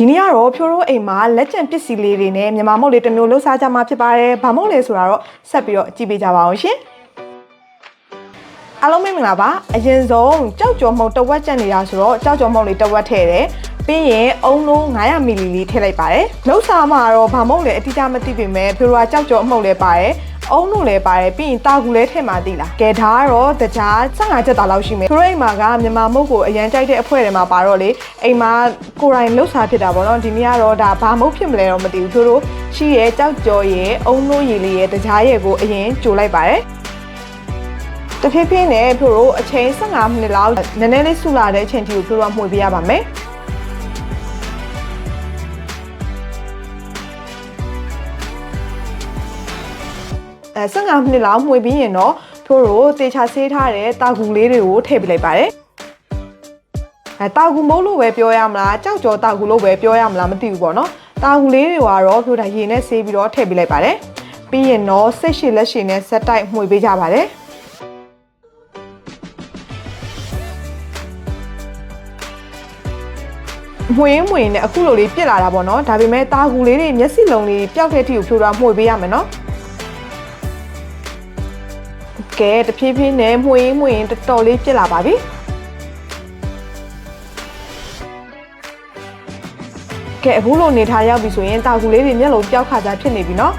ဒီနေ့ကတော့ဖြိုးရိုးအိမ်မှာလက်ကျန်ပစ္စည်းလေးတွေနဲ့မြန်မာမုတ်လေးတစ်မျိုးလှူစားကြမှာဖြစ်ပါတယ်။ဘာမုတ်လဲဆိုတာတော့ဆက်ပြီးတော့ကြည့်ပေးကြပါအောင်ရှင်။အားလုံးမင်္ဂလာပါ။အရင်ဆုံးကြောက်ကြော်မုတ်တစ်ဝက်ကျန်နေတာဆိုတော့ကြောက်ကြော်မုတ်လေးတစ်ဝက်ထည့်တယ်။ပြီးရင်အုံလုံး900မီလီလီထည့်လိုက်ပါတယ်။လှူစားမှာတော့ဘာမုတ်လဲအတိအကျမသိပေမဲ့ဖြိုးရိုးကကြောက်ကြော်အမှုတ်လဲပါတယ်။ အုံလို့လည်းပါတယ်ပြီးရင်တာကူလည်းထည့်မှသိလားကဲဒါကတော့တကြား15ချက်တာလောက်ရှိမယ်သူတို့အိမ်မှာကမြန်မာမုတ်ကိုအရန်ကြိုက်တဲ့အဖွဲတွေမှာပါတော့လေအိမ်မှာကိုယ်တိုင်လှုပ်ရှားဖြစ်တာပေါ့နော်ဒီနေ့ကတော့ဒါဘာမုတ်ဖြစ်မလဲတော့မသိဘူးသူတို့ရှိရဲ့ကြောက်ကြော်ရဲ့အုံလို့ရည်လေးရဲ့တကြားရဲ့ကိုအရင်ကြိုလိုက်ပါတယ်တဖြည်းဖြည်းနဲ့သူတို့အချိန်15မိနစ်လောက်နည်းနည်းလေးဆူလာတဲ့အချိန်ထိကိုသူတို့ကမှွေပေးရပါမယ် အဲ15မိနစ်လောက်မှွေပြီးရင်တော့ထိုးတို့တေချာဆေးထားတဲ့တာကူလေးတွေကိုထည့်ပေးလိုက်ပါတယ်အဲတာကူမုတ်လို့ပဲပြောရမလားကြောက်ကြောတာကူလို့ပဲပြောရမလားမသိဘူးပေါ့နော်တာကူလေးတွေကတော့ပြောတာရေနဲ့ဆေးပြီးတော့ထည့်ပေးလိုက်ပါတယ်ပြီးရင်တော့စိတ်ရှည်လက်ရှည်နဲ့ဆက်တိုက်မှွေပေးကြပါတယ်မွေးမွေးနဲ့အခုလိုလေးပြစ်လာတာပေါ့နော်ဒါပေမဲ့တာကူလေးတွေမျက်စိလုံးလေးပျောက်တဲ့အထိကိုဖြိုးတာမှွေပေးရမယ်နော် ကဲတဖြည်းဖြည်းနဲ့မှွေးမှွေးတော်တော်လေးပြစ်လာပါပြီကဲအခုလိုနေထားရောက်ပြီဆိုရင်တာကူလေးတွေမျက်လုံးပျောက်ခါကြဖြစ်နေပြီနော်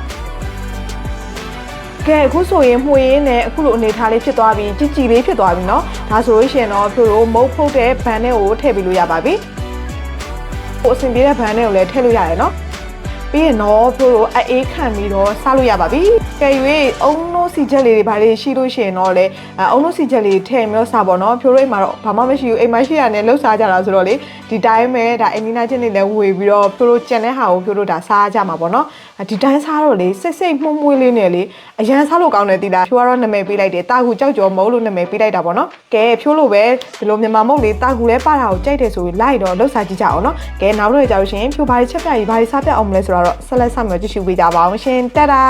ကဲအခုဆိုရင်မှွေရင်းနဲ့အခုလိုအနေထားလေးဖြစ်သွားပြီကြည်ကြည်လေးဖြစ်သွားပြီเนาะဒါဆိုလို့ရှိရင်တော့ဖြိုတို့မုတ်ဖုတ်တဲ့ဘန်နဲ့ကိုထည့်ပေးလို့ရပါပြီဟိုအဆင်ပြေတဲ့ဘန်နဲ့ကိုလည်းထည့်လို့ရတယ်เนาะ ပြီးရင်တော့တို့တို့အေးခံပြီးတော့စားလို့ရပါပြီ။ကဲ၍အုံလို့စီချက်လေးတွေဘာတွေရှိလို့ရှိရင်တော့လေအုံလို့စီချက်လေးထည့်မျိုးစားပေါ့နော်။ဖြိုးရိတ်မှာတော့ဘာမှမရှိဘူးအိမ်မရှိရနဲ့လှုပ်ရှားကြတာဆိုတော့လေဒီတိုင်းပဲဒါအိမ်နီးနားချင်းတွေလည်းဝေပြီးတော့တို့တို့ကြံတဲ့ဟာကိုတို့တို့ဒါစားကြမှာပေါ့နော်။ဒီတိုင်းစားတော့လေစိတ်စိတ်မှုမွှေးလေးနဲ့လေအရန်စားလို့ကောင်းတယ်တိလား။ဖြိုးကတော့နာမည်ပေးလိုက်တယ်။တာကူကြောက်ကြော်မုတ်လို့နာမည်ပေးလိုက်တာပေါ့နော်။ကဲဖြိုးလို့ပဲဒီလိုမြန်မာမုတ်လေးတာကူလည်းပတာကိုကြိုက်တယ်ဆိုပြီးလိုက်တော့လှုပ်ရှားကြည့်ကြအောင်နော်။ကဲနောက်တော့ကြာလို့ရှိရင်ဖြိုးဘာတွေချက်ပြရေးဘာတွေစားပြအောင်မလဲဆိုတော့ဆက်လက်ဆက်မယ်ကြည့်ရှုပေးကြပါအောင်ရှင်တတာ